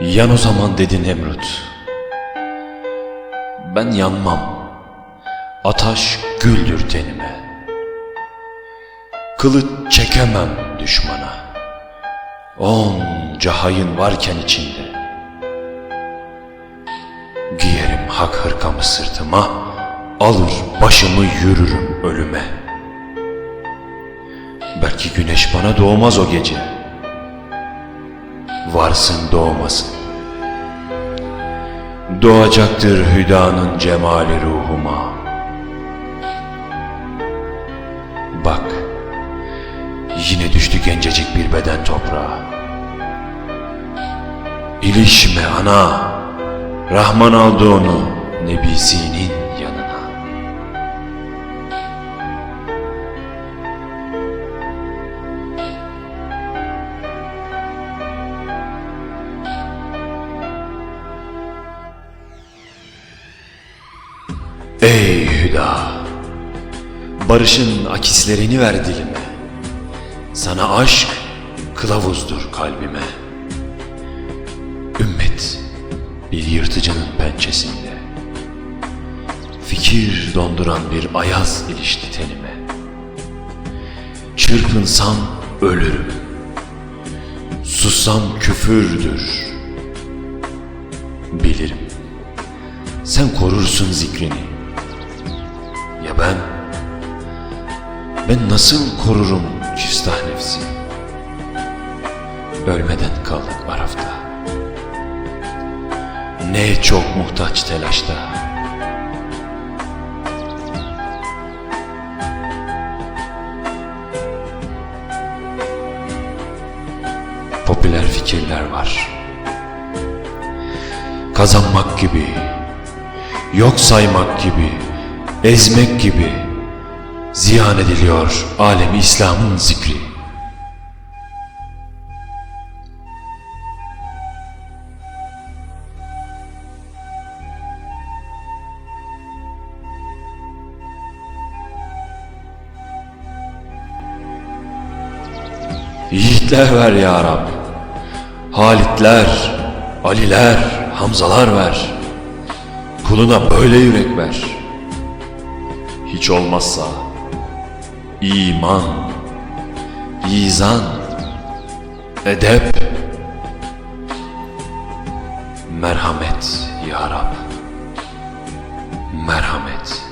Yan o zaman dedi Nemrut. Ben yanmam. Ataş güldür tenime. Kılıç çekemem düşmana. Onca hayın varken içinde. Giyerim hak hırkamı sırtıma, alır başımı yürürüm ölüme. Belki güneş bana doğmaz o gece. Varsın doğmasın. Doğacaktır hüdanın cemali ruhuma. Bak, yine düştü gencecik bir beden toprağa. İlişme ana, Rahman aldı onu Nebisinin Ey Hüda! Barışın akislerini ver dilime. Sana aşk kılavuzdur kalbime. Ümmet bir yırtıcının pençesinde. Fikir donduran bir ayaz ilişti tenime. Çırpınsam ölürüm. Sussam küfürdür. Bilirim. Sen korursun zikrini. Ben? Ben nasıl korurum küstah nefsi? Ölmeden kaldık arafta. Ne çok muhtaç telaşta. Popüler fikirler var. Kazanmak gibi, yok saymak gibi, ezmek gibi ziyan ediliyor alemi İslam'ın zikri. Yiğitler ver ya Rab. Halitler, Aliler, Hamzalar ver. Kuluna böyle yürek ver. Hiç olmazsa iman, izan, edep, merhamet ya Rab. Merhamet.